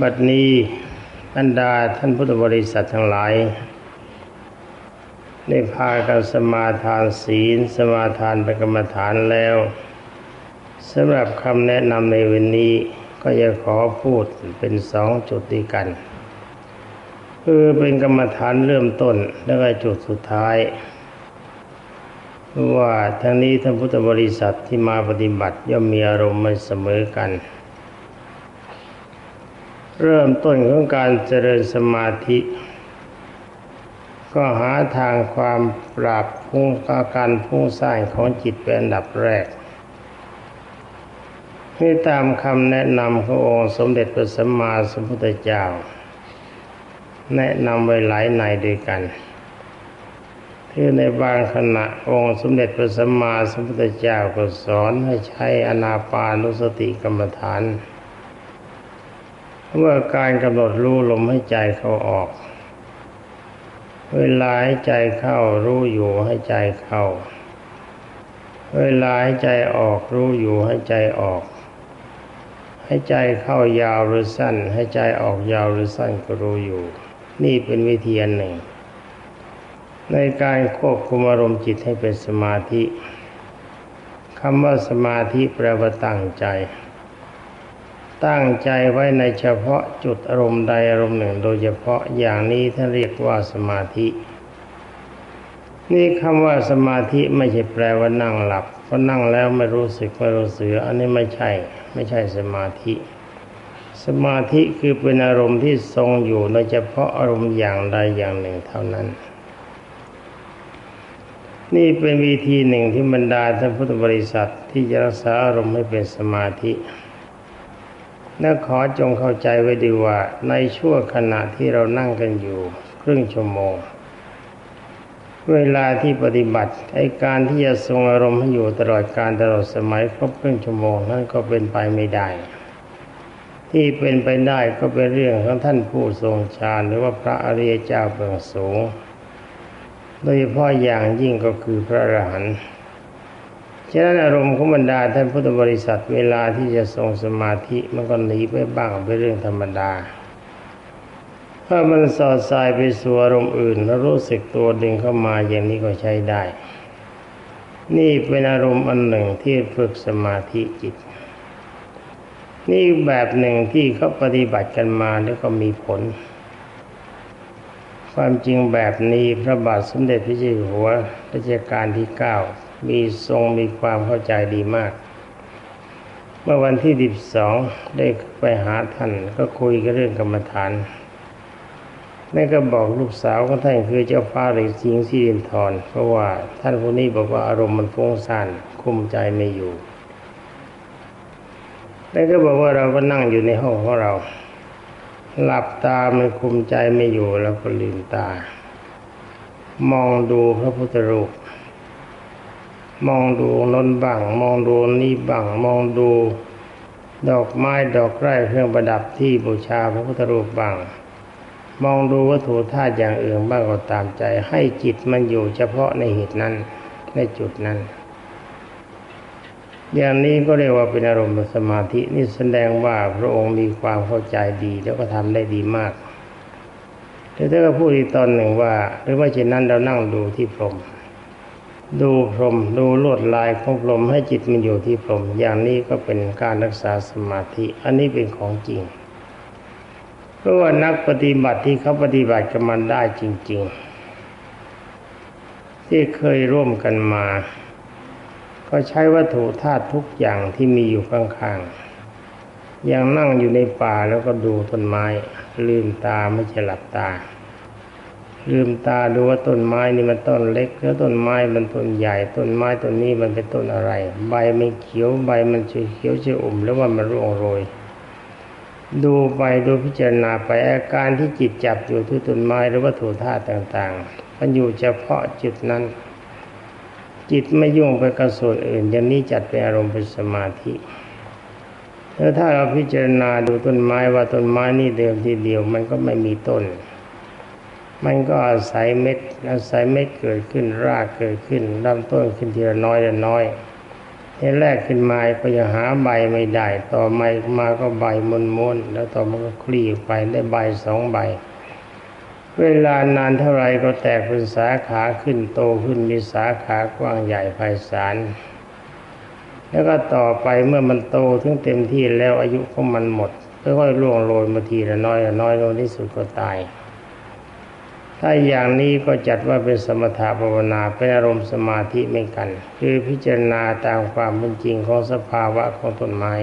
บัดนี้บรรดาท่านพุทธบริษัททั้งหลาย ได้พากันสมาทานศีล สมาทานเป็นกรรมฐานแล้วสำหรับคำแนะนำในวันนี้ก็จะขอพูดเป็นสองจุดด้วยกัน คือเป็นกรรมฐานเริ่มต้นแล้วก็จุดสุดท้าย ว่าทั้งนี้ท่านพุทธบริษัทที่มาปฏิบัติย่อมมีอารมณ์ไม่เสมอกัน เริ่มต้นของการเจริญสมาธิ ก็หาทางความปราบพุ่งอาการพุ่งสร้างของจิตเป็นอันดับแรกให้ตามคำแนะนำขององค์สมเด็จพระสัมมาสัมพุทธเจ้า แนะนำไว้หลายในด้วยกันคือในบางขณะองค์สมเด็จพระสัมมาสัมพุทธเจ้าก็สอนให้ใช้อนาปานุสติกรรมฐาน เมื่อการกำหนดรู้ลมให้ใจเขาออก เวลาให้ใจเข้ารู้อยู่ให้ใจเข้า เวลาให้ใจออกรู้อยู่ให้ใจออก ให้ใจเข้ายาวหรือสั้น ให้ใจออกยาวหรือสั้นก็รู้อยู่ นี่เป็นวิธีอันหนึ่ง ในการควบคุมอารมณ์จิตให้เป็นสมาธิคำว่าสมาธิแปลว่าตั้งใจ ตั้งใจไว้ในเฉพาะจุดอารมณ์ใดอารมณ์หนึ่ง โดยเฉพาะอย่างนี้ท่านเรียกว่าสมาธิ นี่คำว่าสมาธิไม่ใช่แปลว่านั่งหลับเพราะนั่งแล้วไม่รู้สึกไม่รู้สึกอันนี้ไม่ใช่ ไม่ใช่สมาธิ สมาธิคือเป็นอารมณ์ที่ทรงอยู่โดยเฉพาะอารมณ์อย่างใดอย่างหนึ่งเท่านั้นนี่เป็นวิธีหนึ่งที่บรรดาท่านพุทธบริษัทที่จะรักษาอารมณ์ให้เป็นสมาธิ และขอจงเข้าใจไว้ดีว่า ในช่วงขณะที่เรานั่งกันอยู่ ครึ่งชั่วโมง เวลาที่ปฏิบัติไอการที่จะทรงอารมณ์ให้อยู่ตลอดการตลอดสมัยครบครึ่งชั่วโมงนั้นก็เป็นไปไม่ได้ ที่เป็นไปได้ก็เป็นเรื่องของท่านผู้ทรงฌานหรือว่าพระอริยเจ้าเบื้องสูง โดยเฉพาะอย่างยิ่งก็คือพระอรหันต์ ฉะนั้นอารมณ์ของบรรดาท่านพุทธบริษัทเวลาที่จะทรงสมาธิมันก็หนีไปบ้างเป็นเรื่องธรรมดาถ้ามันสอดสายไปสู่อารมณ์อื่น แล้วรู้สึกตัวดึงเข้ามาอย่างนี้ก็ใช้ได้ นี่เป็นอารมณ์อันหนึ่งที่ฝึกสมาธิจิต นี่แบบหนึ่งที่เขาปฏิบัติกันมาแล้วก็มีผล ความจริงแบบนี้พระบาทสมเด็จพระเจ้าอยู่หัวรัชกาลที่เก้า มีทรงมีความเข้าใจดีมาก เมื่อวันที่ดิบสองได้ไปหาท่านก็คุยกันเรื่องกรรมฐานนั่นก็บอกลูกสาวของท่านคือเจ้าฟ้าหรือสิงสีรินทรเพราะว่าท่านผู้นี้บอกว่าอารมณ์มันฟุ้งซ่านคุมใจไม่อยู่นั่นก็บอกว่าเราก็นั่งอยู่ในห้องของเรา หลับตามันคุมใจไม่อยู่แล้วก็ลืมตา มองดูพระพุทธรูป มองดูนนบังมองดูนี่บังมองดู ดอกไม้ดอกไร่เครื่องประดับที่บูชาพระพุทธรูปบังมองดูวัตถุธาตุอย่างอื่นบ้างก็ตามใจ ให้จิตมันอยู่เฉพาะในเหตุนั้น ในจุดนั้น อย่างนี้ก็เรียกว่าเป็นอารมณ์สมาธินี่แสดงว่าพระองค์มีความเข้าใจดี แล้วก็ทำได้ดีมากแต่ถ้าก็พูดอีกตอนหนึ่งว่า หรือว่าเช่นนั้นเรานั่งดูที่พรม ดูพรมดูลวดลายของพรมให้จิตมันอยู่ที่พรมอย่างนี้ก็เป็นการรักษาสมาธิ อันนี้เป็นของจริง เพราะว่านักปฏิบัติที่เขาปฏิบัติกันมาได้จริง ๆ ที่เคยร่วมกันมา ก็ใช้วัตถุธาตุทุกอย่างที่มีอยู่ข้างๆอย่างนั่งอยู่ในป่าแล้วก็ดูต้นไม้ ลืมตาไม่ใช่หลับตา ลืมตาดูว่าต้นไม้นี่มันต้นเล็กแล้วต้นไม้มันต้นใหญ่ต้นไม้ต้นนี้มันเป็นต้นอะไร ใบมันเขียวใบมันเขียวเชื่อมแล้วว่ามันร่วงโรย ดูไปดูพิจารณาไปอาการที่จิตจับอยู่ที่ต้นไม้หรือวัตถุธาตุต่างๆ มันอยู่เฉพาะจุดนั้น จิตไม่ยุ่งไปกับส่วนอื่นอย่างนี้จัดเป็นอารมณ์เป็นสมาธิแล้วถ้าเราพิจารณาดูต้นไม้ว่าต้นไม้นี่เดิมทีเดียวมันก็ไม่มีต้น มันก็อาศัยเม็ด อาศัยเม็ดเกิดขึ้นรากเกิดขึ้นลำต้นขึ้นทีละน้อยละน้อยทีแรกขึ้นมาก็ยังหาใบไม่ได้ ต่อมามาก็ใบม้วนแล้วต่อมาก็คลี่ไปได้ใบสองใบ เวลานานเท่าไรก็แตกเป็นสาขาขึ้นโตขึ้นมีสาขากว้างใหญ่ไพศาลแล้วก็ต่อไปเมื่อมันโตถึงเต็มที่แล้วอายุของมันหมดค่อยๆล่วงโรยมาทีละน้อยละน้อยลงที่สุดก็ตาย ถ้าอย่างนี้ก็จัดว่าเป็นสมถะภาวนาเป็นอารมณ์สมาธิไม่กัน คือพิจารณาตามความเป็นจริงของสภาวะของต้นไม้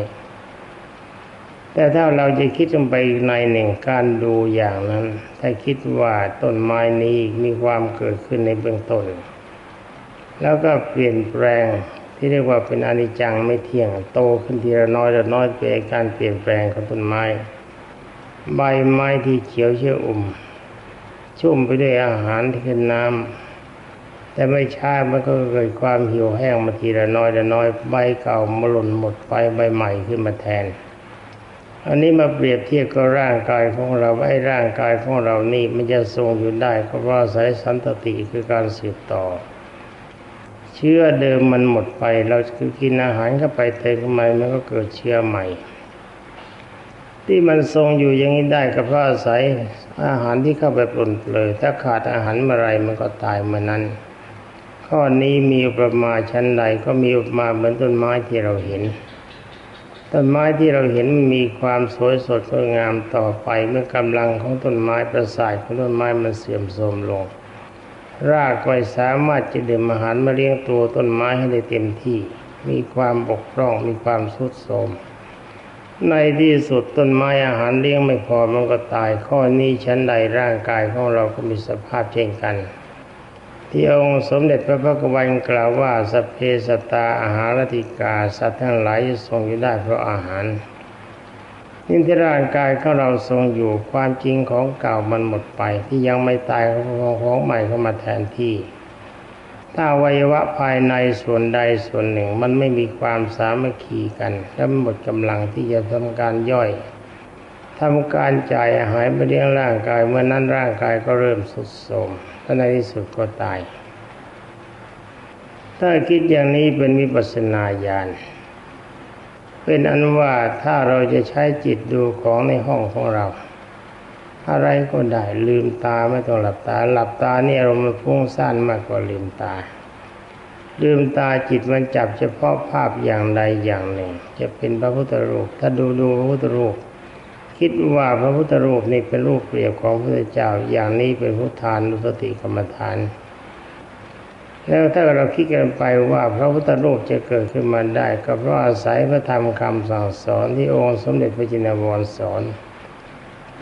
แต่ถ้าเราจะคิดลงไปในหนึ่งการดูอย่างนั้น ถ้าคิดว่าต้นไม้นี้มีความเกิดขึ้นในเบื้องต้น แล้วก็เปลี่ยนแปลงที่เรียกว่าเป็นอนิจจังไม่เที่ยงโตขึ้นทีละน้อยละน้อยเป็นการเปลี่ยนแปลงของต้นไม้ ใบไม้ที่เขียวเชื่ออุ่ม ชุ่มไปด้วยอาหารที่เป็นน้ำแต่ไม่ช้ามันก็เกิดความหี่ยวแห้งมาทีละน้อยละน้อยใบเก่ามาหล่นหมดไปใบใหม่ขึ้นมาแทน อันนี้มาเปรียบเทียบกับร่างกายของเราไอ้ร่างกายของเรานี่มันจะทรงอยู่ได้ก็เพราะอายสันตติคือการสืบต่อเชื้อเดิมมันหมดไป เราคือกินอาหารเข้าไปเติมเข้ามมันก็เกิดเชื้อใหม่ ที่มันทรงอยู่อย่างนี้ได้ก็เพราะอาศัยอาหารที่เข้าไปปลนเปลือยถ้าขาดอาหารเมื่อไรมันก็ตายเมื่อนั้น ข้อนี้มีอุปมาชั้นใดก็มีอุปมาเหมือนต้นไม้ที่เราเห็นต้นไม้ที่เราเห็นมีความสวยสดงดงามต่อไปเมื่อกำลังของต้นไม้ประสาทของต้นไม้มันเสื่อมโทรมลง รากไม่สามารถจะดื่มอาหารมาเลี้ยงตัวต้นไม้ให้ได้เต็มที่ มีความบกพร่องมีความทรุดโทรม ในที่สุดต้นไม้อาหารเลี้ยงไม่พอมันก็ตาย ข้อนี้ชั้นใดร่างกายของเราก็มีสภาพเช่นกัน ที่องค์สมเด็จพระพุทธวันกล่าวว่าสเพสตาอาหารติกาสัตว์ทั้งหลายทรงอยู่ได้เพราะอาหารนี่ที่ร่างกายของเราทรงอยู่ความจริงของเก่ามันหมดไป ที่ยังไม่ตายของของใหม่เข้ามาแทนที่ ถ้าวัยวะภายในส่วนใดส่วนหนึ่ง มันไม่มีความสามัคคีกัน และหมดกำลังที่จะทำการย่อยทำการจ่ายอาหารไปเลี้ยงร่างกายเมื่อนั้นร่างกายก็เริ่มสุดโทรมและในที่สุดก็ตาย ถ้าคิดอย่างนี้เป็นวิปัสนาญาณเป็นอันว่าถ้าเราจะใช้จิตดูของในห้องของเรา อะไรก็ได้ลืมตาไม่ต้องหลับตา หลับตานี่อารมณ์มันฟุ้งซ่านมากกว่าลืมตา ลืมตาจิตมันจับเฉพาะภาพอย่างใดอย่างหนึ่ง จะเป็นพระพุทธรูป ถ้าดูดูพระพุทธรูป คิดว่าพระพุทธรูปนี่เป็นรูปเปรียบของพระเจ้าอย่างนี้เป็นพุทธานุสติกรรมฐาน แล้วถ้าเราคิดกันไปว่าพระพุทธรูปจะเกิดขึ้นมาได้ ก็เพราะอาศัยพระธรรมคำสั่งสอนที่องค์สมเด็จพระจินวรสอน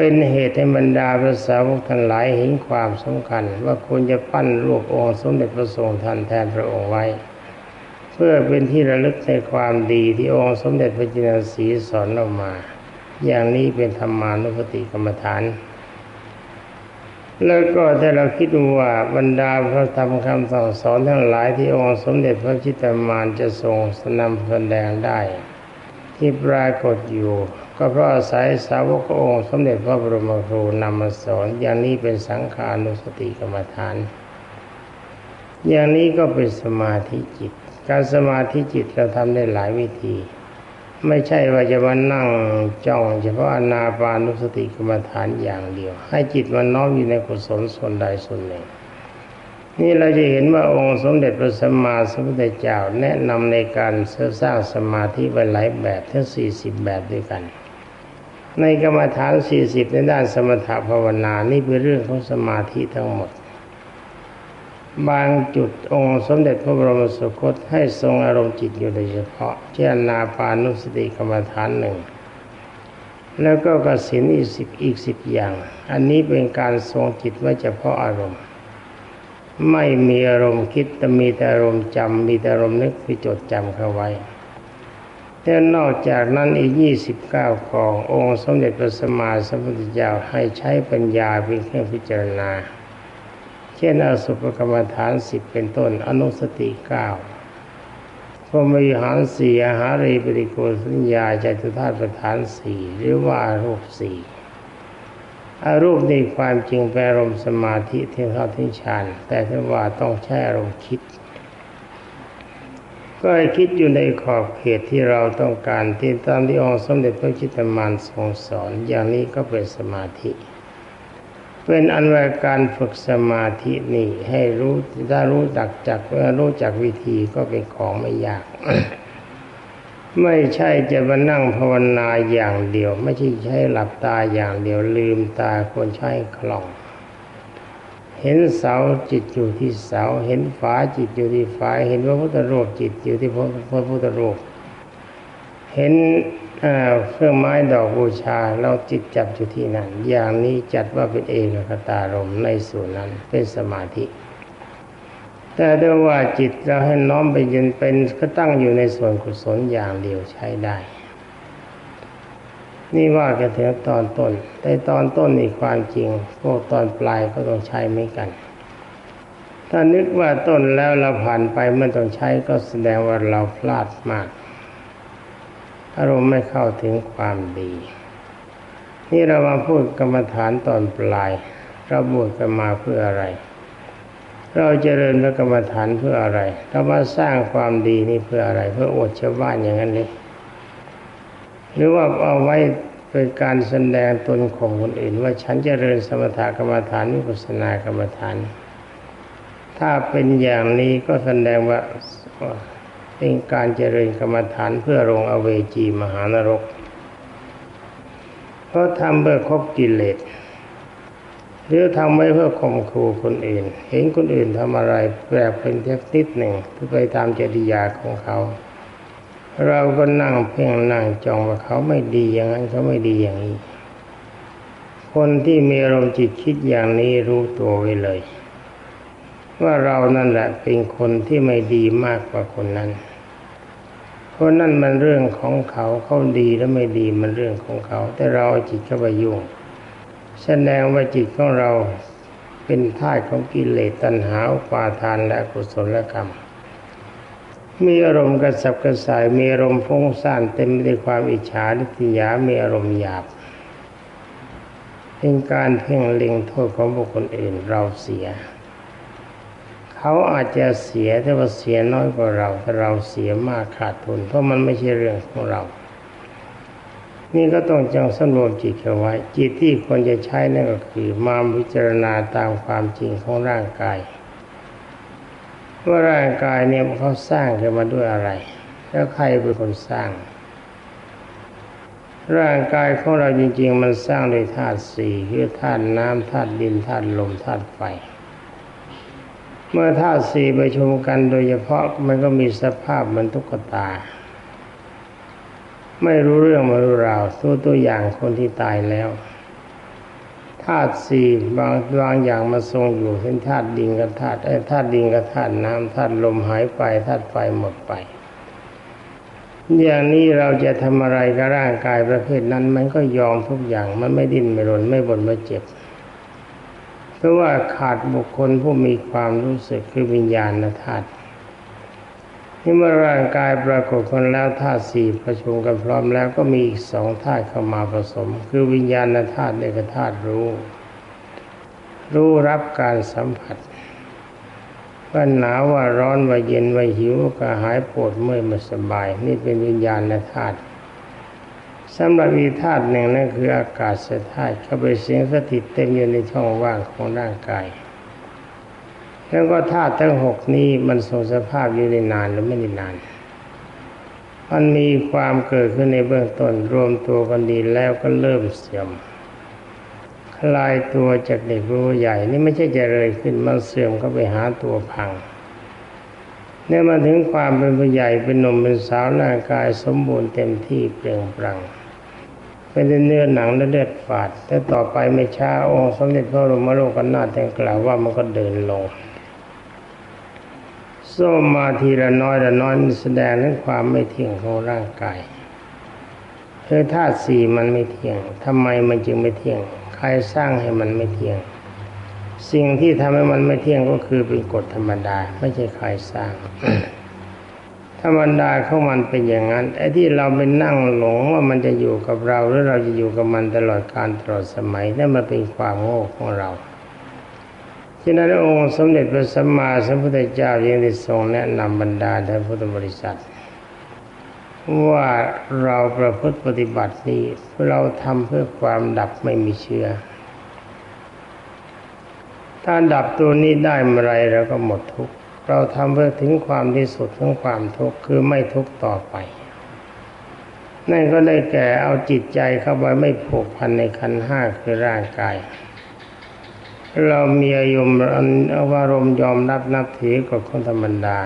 เป็นเหตุให้บรรดาพระสาวกทั้งหลายเห็นความสำคัญ ว่าควรจะปั้นรูปองค์สมเด็จพระทรงทันแทนพระองค์ไว้ เพื่อเป็นที่ระลึกในความดีที่องค์สมเด็จพระจินสีสอนออกมา อย่างนี้เป็นธรรมานุสติกรรมฐาน แล้วก็ถ้าเราคิดว่าบรรดาพระธรรมคำสั่งสอนทั้งหลายที่องค์สมเด็จพระจิตรมานจะทรงสนำแสดงได้ ที่ปรากฏอยู่ ก็เพราะอาศัยสาวกองค์สมเด็จพระบรมครูนำมาสอน อย่างนี้เป็นสังขานุสติกรรมฐาน อย่างนี้ก็เป็นสมาธิจิต การสมาธิจิตเราทำได้หลายวิธี ไม่ใช่ว่าจะมานั่งจ้อง เฉพาะอนาปานุสติกรรมฐานอย่างเดียว ให้จิตมันน้อมอยู่ในกุศลส่วนใดส่วนหนึ่งนี่เราจะเห็นว่าองค์สมเด็จพระสัมมาสัมพุทธเจ้าแนะนำในการสร้างสมาธิไว้หลายแบบทั้งสี่สิบแบบด้วยกัน ในกรรมฐานสี่สิบในด้านสมถภาวนา นี่เป็นเรื่องของสมาธิทั้งหมด บางจุดองค์สมเด็จพระบรมสุคตให้ทรงอารมณ์จิตอยู่โดยเฉพาะ เช่นนาปานุสติกรรมฐานหนึ่ง แล้วก็กสินอีกสิบอีกสิบอย่าง อันนี้เป็นการทรงจิตไว้เฉพาะอารมณ์ ไม่มีอารมณ์คิดแต่มีแต่อารมณ์จำมีแต่อารมณ์นึกคือจดจำเข้าไว้ แต่นอกจากนั้นอีกยี่สิบเก้าององค์สมเด็จพระสัมมาสัมพุทธเจ้าให้ใช้ปัญญาเป็นเครื่องพิจารณา เช่นอสุภกรรมฐานสิบเป็นต้นอนุสติเก้าพรมวิหารสี่อาหารีปริโกสัญญาจตุธาตุประธานสี่หรือว่ารูปสี่อารูปในความจริงเป็นอารมสมาธิที่เข้าถึงฌานแต่ถ้าว่าต้องใช้อารมณ์คิด ก็คิดอยู่ในขอบเขตที่เราต้องการที่ตามที่องค์สมเด็จพระจิตรมานทรงสอน อย่างนี้ก็เป็นสมาธิ เป็นอันว่าการฝึกสมาธินี่ให้รู้ถ้ารู้จักจากรู้จักวิธีก็เป็นของไม่ยาก ไม่ใช่จะมานั่งภาวนาอย่างเดียว ไม่ใช่ใช้หลับตาอย่างเดียวลืมตาควรใช้คล่อง เห็นเสาจิตอยู่ที่เสา เห็นฝาจิตอยู่ที่ฝาเห็นพระพุทธรูปจิตอยู่ที่พระพุทธรูปเห็นเครื่องไม้ดอกบูชาเราจิตจับอยู่ที่นั่นอย่างนี้จัดว่าเป็นเอกคตารมในส่วนนั้นเป็นสมาธิ แต่ด้วยว่าจิตเราให้น้อมไปยืนเป็นก็ตั้งอยู่ในส่วนกุศลอย่างเดียวใช้ได้ นี่ว่ากันถึงตอนต้น แต่ตอนต้นนี่ความจริงพวกตอนปลายก็ต้องใช้ไม่กัน ถ้านึกว่าต้นแล้วเราผ่านไปไม่ต้องใช้ก็แสดงว่าเราพลาดมาก อารมณ์ไม่เข้าถึงความดี นี่เรามาพูดกรรมฐานตอนปลายเราบวชกันมาเพื่ออะไร เราเจริญพระกรรมฐานเพื่ออะไรเรามาสร้างความดีนี่เพื่ออะไร เพื่ออดชาวบ้านอย่างนั้นเลย หรือว่าเอาไว้เป็นการแสดงตนของคนอื่น ว่าฉันจเจริญสมถกรรมฐานวิปัสสนากรรมฐาน ถ้าเป็นอย่างนี้ก็แสดงว่าเป็นการเจริญกรรมฐานเพื่อลงอเวจีมหานรก เพราะทำเพื่อครบกิเลสหรือทำไว้เพื่อข่มขู่คนอื่น เห็นคนอื่นทำอะไรแปลกเป็นเทคนิดหนึ่งเพื่อไปตามจริยาของเขา เราก็นั่งเพ่งนั่งจองว่าเขาไม่ดีอย่างนั้นเขาไม่ดีอย่างนี้ คนที่มีอารมณ์จิตคิดอย่างนี้รู้ตัวไว้เลย ว่าเรานั่นแหละเป็นคนที่ไม่ดีมากกว่าคนนั้น เพราะนั่นมันเรื่องของเขาเขาดีและไม่ดีมันเรื่องของเขา แต่เราจิตเข้าไปยุ่งแสดงว่าจิตของเราเป็นท่าของกิเลสตัณหาปาทานและกุศลกรรม มีอารมณ์กระสับกระส่ายมีอารมณ์ฟุ้งซ่านเต็มไปด้วยความอิจฉาลิษยามีอารมณ์หยาบเป็นการเพ่งเล็งโทษของบุคคลอื่นเราเสีย เขาอาจจะเสียแต่ว่าเสียน้อยกว่าเราแต่เราเสียมากขาดทุนเพราะมันไม่ใช่เรื่องของเรา นี่ก็ต้องจังสำรวมจิตเอาไว้ จิตที่ควรจะใช้นั่นก็คือมาพิจารณาตามความจริงของร่างกาย ว่าร่างกายเนี่ยเขาสร้างขึ้นมาด้วยอะไร แล้วใครเป็นคนสร้าง ร่างกายของเราจริง ๆ มันสร้างโดยธาตุสี่คือธาตุน้ำธาตุดินธาตุลมธาตุไฟ เมื่อธาตุสี่ประชุมกันโดยเฉพาะมันก็มีสภาพเหมือนตุ๊กตา ไม่รู้เรื่องไม่รู้ราวตัวตัวอย่างคนที่ตายแล้ว ธาตุสี่บางบางอย่างมาทรงอยู่เช่นธาตุดินกับธาตุไอ้ธาตุดินกับธาตุน้ำธาตุลมหายไปธาตุไฟหมดไป อย่างนี้เราจะทำอะไรกับร่างกายประเภทนั้น มันก็ยอมทุกอย่างมันไม่ดิ้นไม่รนไม่บ่นไม่เจ็บ เพราะว่าขาดบุคคลผู้มีความรู้สึกคือวิญญาณธาตุ นี่เมื่อร่างกายปรากฏคนแล้วธาตุสี่ประชุมกันพร้อมแล้วก็มีอีกสองธาตุเข้ามาผสม คือวิญญาณธาตุเอกธาตุรู้ รู้รับการสัมผัสว่าหนาวว่าร้อนว่าเย็นว่าหิวก็หายปวดเมื่อยมาสบาย นี่เป็นวิญญาณธาตุสำหรับอีธาตุหนึ่งนั่นคืออากาศธาตุเข้าไปเสียงสถิตเต็มอยู่ในช่องว่างของร่างกาย แล้วก็ธาตุทั้งหกนี้มันทรงสภาพอยู่ได้นานหรือไม่ได้นาน มันมีความเกิดขึ้นในเบื้องต้นรวมตัวกันดีแล้วก็เริ่มเสื่อม คลายตัวจากเด็กรู้ใหญ่ นี่ไม่ใช่จะเลยขึ้นมันเสื่อมก็ไปหาตัวพังเนี่ยมาถึงความเป็นผู้ใหญ่เป็นหนุ่มเป็นสาวร่างกายสมบูรณ์เต็มที่เปล่งปลั่งเป็นเนื้อหนังและเลือดฝาดแต่ต่อไปไม่ช้าองค์สมเด็จพระบรมโลกนาถแต่งกล่าวว่ามันก็เดินลง ส้มมาทีละน้อยละน้อยแสดงถึงความไม่เที่ยงของร่างกายคือธาตุสี่มันไม่เที่ยงทำไมมันจึงไม่เที่ยง ใครสร้างให้มันไม่เที่ยง สิ่งที่ทำให้มันไม่เที่ยงก็คือเป็นกฎธรรมดา ไม่ใช่ใครสร้างธรรมดาของมันเป็นอย่างนั้นไอ้ที่เราไปนั่งหลงว่ามันจะอยู่กับเราหรือเราจะอยู่กับมันตลอดการตลอดสมัยนั่นมันเป็นความโง่ของเรา ฉะนั้นองค์สมเด็จพระสัมมาสัมพุทธเจ้ายังได้ทรงแนะนำบรรดาท่านพุทธบริษัท ว่าเราประพฤติปฏิบัตินี้เราทำเพื่อความดับไม่มีเชื้อถ้าดับตัวนี้ได้เมื่อไรเราก็หมดทุกข์เราทำเพื่อถึงความที่สุดของความทุกข์คือไม่ทุกข์ต่อไปนั่นก็ได้แก่เอาจิตใจเข้าไปไม่ผูกพันในขันห้าคือร่างกาย เรามีอารมณ์อารมณ์ยอมรับนับถือกับคนธรรมดา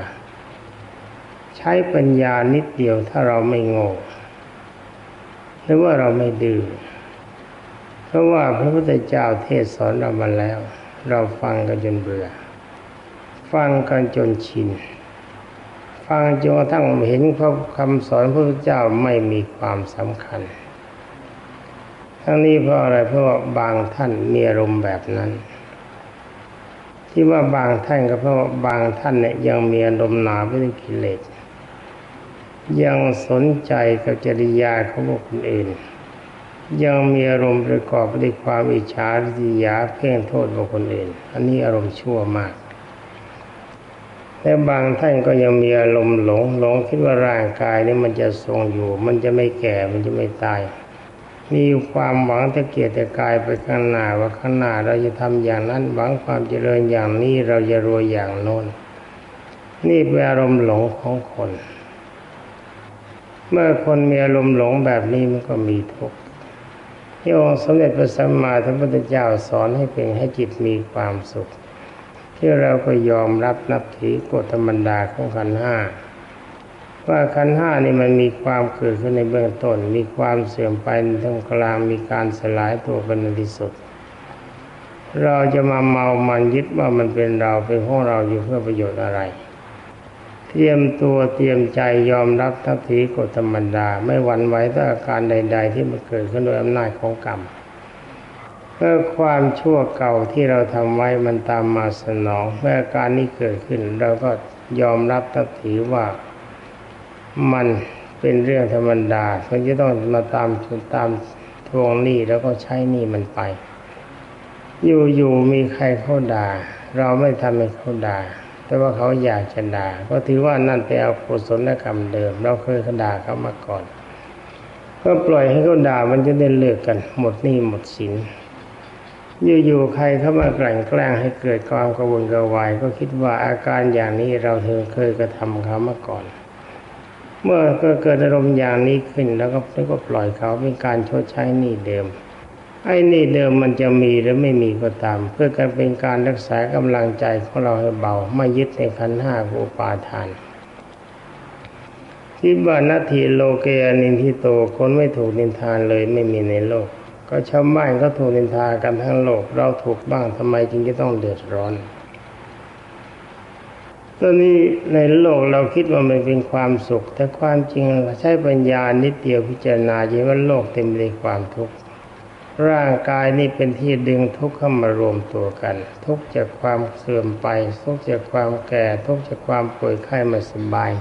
ใช้ปัญญานิดเดียวถ้าเราไม่โง่หรือว่าเราไม่ดื้อเพราะว่าพระพุทธเจ้าเทศสอนเรามาแล้ว เราฟังกันจนเบื่อ ฟังกันจนชิน ฟังจนกระทั่งเห็นพระคำสอนพระพุทธเจ้าไม่มีความสำคัญทั้งนี้เพราะอะไรเพราะบางท่านมีอารมณ์แบบนั้น ที่ว่าบางท่านก็เพราะบางท่านเนี่ยยังมีอารมณ์หนาไปด้กิเลสยังสนใจกับจริยาของบุคคลอื่น ยังมีอารมณ์ประกอบด้วยความอิจฉาริษยาเพ่งโทษบุคคลอื่น อันนี้อารมณ์ชั่วมากและบางท่านก็ยังมีอารมณ์หลงหลงคิดว่าร่างกายนี้มันจะทรงอยู่ มันจะไม่แก่มันจะไม่ตาย มีความหวังตะเกียรติกายไปข้างหน้าว่าข้างหน้าเราจะทำอย่างนั้น หวังความเจริญอย่างนี้เราจะรวยอย่างโน้น นี่เป็นอารมณ์หลงของคน เมื่อคนมีอารมณ์หลงแบบนี้มันก็มีทุกข์ที่องค์สมเด็จพระสัมมาสัมพุทธเจ้าสอนให้เป็นให้จิตมีความสุข ที่เราก็ยอมรับนับถือกฎธรรมดาของขันห้า ว่าขันห้านี่มันมีความเกิดขึ้นในเบื้องต้น มีความเสื่อมไปในท่ามกลางมีการสลายตัวเป็นในที่สุด เราจะมาเมามันยึดว่ามันเป็นเราเป็นของเราอยู่เพื่อประโยชน์อะไร เตรียมตัวเตรียมใจยอมรับทัพทีกฎธรรมดา ไม่หวั่นไหวต่ออาการใด ๆ ที่มันเกิดขึ้นโดยอำนาจของกรรมเมื่อความชั่วเก่าที่เราทำไว้มันตามมาสนอง เมื่อการนี้เกิดขึ้น เราก็ยอมรับทัพทีว่า มันเป็นเรื่องธรรมดามันจะต้องมาตามตามทวงหนี้แล้วก็ใช้หนี้มันไป อยู่ๆมีใครเขาด่า เราไม่ทำให้เขาด่า แต่ว่าเขาอยากจะด่าก็ถือว่านั่นเป็นอกุศลกรรมเดิม เราเคยเขาด่าเขามาก่อนก็ปล่อยให้เขาด่ามันจะได้เลิกกัน หมดหนี้หมดสินอยู่ๆใครเข้ามากลั่นแกล้งให้เกิดความกระวนกระวาย ก็คิดว่าอาการอย่างนี้เราเธอเคยกระทำเขามาก่อน เมื่อก็เกิดอารมณ์อย่างนี้ขึ้นแล้วก็แล้วก็ปล่อยเขาเป็นการชดใช้หนี้เดิม ไอ้นี่เดิมมันจะมีหรือไม่มีก็ตาม เพื่อการเป็นการรักษากำลังใจของเราให้เบาไม่ยึดในขันห้าอุปาทานที่บ้านนาทีโลเกอนินทิโตคนไม่ถูกนินทานเลยไม่มีในโลก ก็ชาวบ้านก็ถูกนินทากันทั้งโลก เราถูกบ้างทำไมจึงจะต้องเดือดร้อน ตอนนี้ในโลกเราคิดว่ามันเป็นความสุข แต่ความจริงใช้ปัญญานิดเดียวพิจารณาจะว่าโลกเต็มไปด้วยความทุกข์ร่างกายนี่เป็นที่ดึงทุกข์เข้ามารวมตัวกัน ทุกข์จากความเสื่อมไป ทุกข์จากความแก่ ทุกข์จากความป่วยไข้ไม่สบาย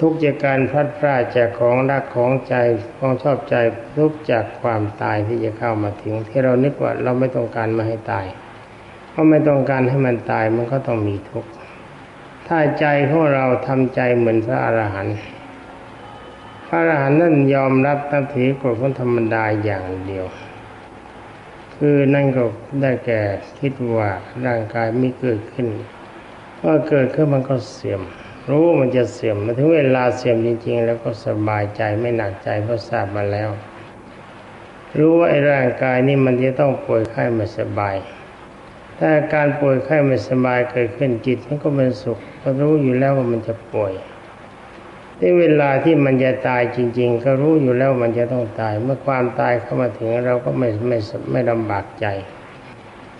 ทุกข์จากการพลัดพรากจากของรักของใจของชอบใจทุกข์จากความตายที่จะเข้ามาถึง ที่เรานึกว่าเราไม่ต้องการมาให้ตายเพราะไม่ต้องการให้มันตายมันก็ต้องมีทุกข์ ถ้าใจของเราทำใจเหมือนพระอรหันต์พระอรหันต์นั่นยอมรับนับถือกฎของธรรมดาอย่างเดียว คือนั่นก็ได้แก่คิดว่าร่างกายไม่เกิดขึ้นว่าเกิดขึ้นมันก็เสื่อม รู้มันจะเสื่อมมาถึงเวลาเสื่อมจริง ๆ แล้วก็สบายใจไม่หนักใจเพราะทราบมาแล้ว รู้ว่าไอ้ร่างกายนี่มันจะต้องป่วยไข้ไม่สบาย ถ้าการป่วยไข้ไม่สบายเกิดขึ้นจิตมันก็เป็นสุขเพราะรู้อยู่แล้วว่ามันจะป่วยในเวลาที่มันจะตายจริง ๆ ก็รู้อยู่แล้วมันจะต้องตาย เมื่อความตายเข้ามาถึงเราก็ไม่ไม่ไม่ลำบากใจ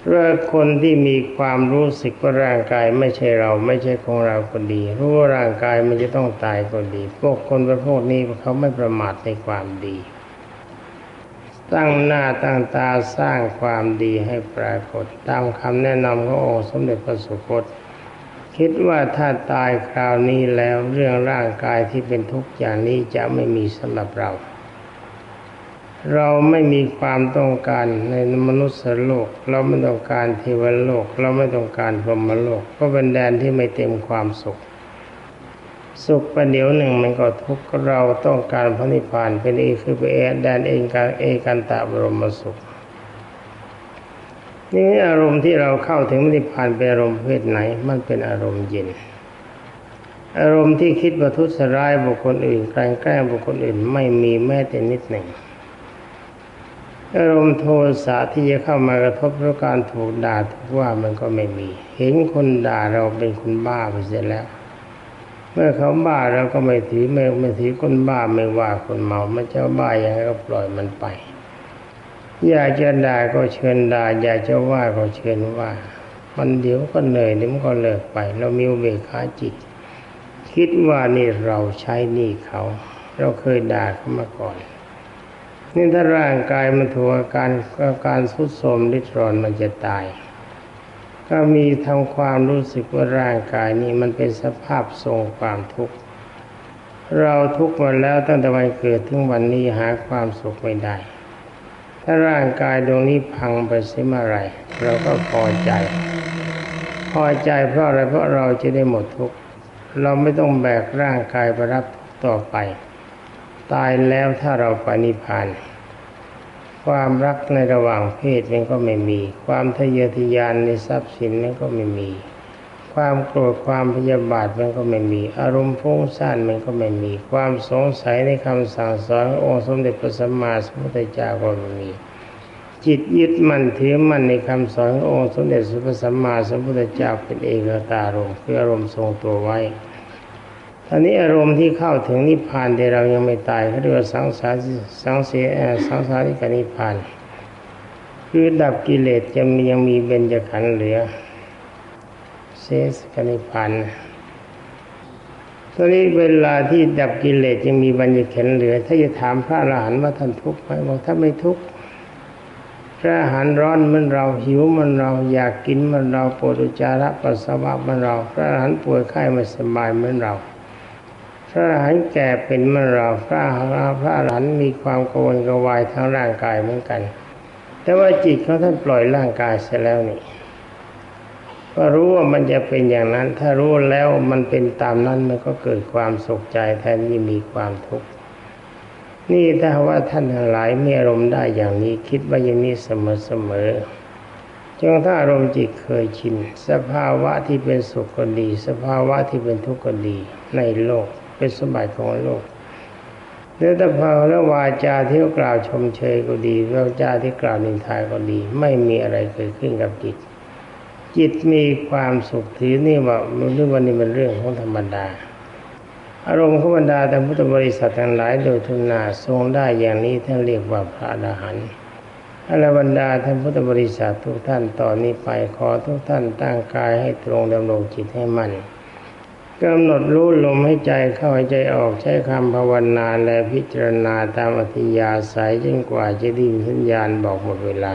เรื่อคนที่มีความรู้สึกว่าร่างกายไม่ใช่เราไม่ใช่ของเราก็ดี รู้ว่าร่างกายมันจะต้องตายก็ดี พวกคนประเภทนี้เขาไม่ประมาทในความดี ตั้งหน้าตั้งตาสร้างความดีให้ปรากฏ ตามคำแนะนำขององค์สมเด็จพระสุคต คิดว่าถ้าตายคราวนี้แล้วเรื่องร่างกายที่เป็นทุกข์อย่างนี้จะไม่มีสำหรับเรา เราไม่มีความต้องการในมนุษย์โลก เราไม่ต้องการเทวโลก เราไม่ต้องการพรหมโลกเพราะเป็นแดนที่ไม่เต็มความสุข สุขประเดี๋ยวหนึ่งมันก็ทุกข์เราต้องการพระนิพพานเป็นเอคือเป็นแดนเองการเอกันตะบรมสุขนี่อารมณ์ที่เราเข้าถึงนิพพานเป็นอารมณ์เพศไหน มันเป็นอารมณ์เย็น อารมณ์ที่คิดประทุษร้ายบุคคลอื่นกลั่นแกล้งบุคคลอื่นไม่มีแม้แต่นิดหนึ่ง อารมณ์โทสะที่จะเข้ามากระทบเพราะการถูกด่าถูกว่ามันก็ไม่มี เห็นคนด่าเราเป็นคนบ้าไปเสียแล้ว เมื่อเขาบ้าเราก็ไม่ถือไม่ไม่ถือคนบ้าไม่ว่าคนเมามันจะบ้าอย่างไรก็ปล่อยมันไปอยากจะด่าก็เชิญด่าอยากจะว่าก็เชิญว่า มันเดี๋ยวก็เหนื่อยเดี๋ยวมันก็เลิกไป เรามีเบกขาจิต คิดว่านี่เราใช้หนี่เขา เราเคยด่าเขามาก่อน นี่ถ้าร่างกายมันถูกอาการอาการสุดโทรมริดรอนมันจะตาย ก็มีทำความรู้สึกว่าร่างกายนี้มันเป็นสภาพทรงความทุกข์เราทุกข์มาแล้วตั้งแต่วันเกิดถึงวันนี้หาความสุขไม่ได้ ถ้าร่างกายดวงนี้พังไปเสียเมื่อไรเราก็พอใจ พอใจเพราะอะไรเพราะเราจะได้หมดทุกข์เราไม่ต้องแบกร่างกายไปรับทุกข์ต่อไป ตายแล้วถ้าเราปนิพพาน ความรักในระหว่างเพศมันก็ไม่มี ความทะเยอทะยานในทรัพย์สินมันก็ไม่มี ความโกรธความพยาบาทมันก็ไม่มี อารมณ์ฟุ้งซ่านมันก็ไม่มี ความสงสัยในคำสั่งสอนของค์สมเด็จพระสัมมาสัมพุทธเจ้าก็ไม่มีจิตยึดมั่นถือมั่นในคำสอนขององค์สมเด็จพระสัมมาสัมพุทธเจ้าเป็นเอกตารมณ์คืออารมณ์ทรงตัวไว้ ท่านี้อารมณ์ที่เข้าถึงนิพพานแต่เรายังไม่ตายเขาเรียกว่าสังสารสังเสียสังสาริกนิพพาน คือดับกิเลสจะมียังมีเบญจขันธ์เหลือ เสสกนิพพานตอนนี้เวลาที่ดับกิเลสยังมีบัญญัติขันธ์เหลือ ถ้าจะถามพระอรหันต์ว่าท่านทุกข์ไหมบอกถ้าไม่ทุกข์พระอาหารร้อนเหมันเราหิวเหมันเราอยากกินเหมันเราปวดอุจจาระปัสสาวะเหมันเรา พระอรหันต์ป่วยไข้ไม่สบายเหมือนเรา พระหันแก่เป็นมันเราพระหันต์พระอรหันมีความกระวนกวายทางร่างกายเหมือนกัน แต่ว่าจิตเขาท่านปล่อยร่างกายเสียแล้วนี่ก็รู้ว่ามันจะเป็นอย่างนั้น ถ้ารู้แล้วมันเป็นตามนั้นมันก็เกิดความสุขใจแทนที่มีความทุกข์นี่ถ้าว่าท่านทั้งหลายมีอารมณ์ได้อย่างนี้คิดว่าอย่างนี้เสมอๆจนถ้าอารมณ์จิตเคยชิน สภาวะที่เป็นสุขก็ดี สภาวะที่เป็นทุกข์ก็ดีในโลก เป็นสมบัติของโลกเนื้อตะภาวและวาจาที่กล่าวชมเชยก็ดีวาจาที่กล่าวนินทาก็ดี ไม่มีอะไรเกิดขึ้นกับจิต จิตมีความสุขถือนี่ว่าเรื่องวันนี้เป็นเรื่องของธรรมดา อารมณ์ของบรรดาแต่พุทธบริษัททั้งหลายโดยทุนนาทรงได้อย่างนี้ท่านเรียกว่าพระอรหันต์อรบรรดาท่านพุทธบริษัททุกท่านต่อนนี้ไปขอทุกท่านตั้งกายให้ตรงดำรงจิตให้มั่น กำหนดรู้ลมให้ใจเข้าใใจออกใช้คำภาวนาและพิจารณาตามอธิยาศัยจนกว่าจะดิ้นสัญญาณบอกหมดเวลา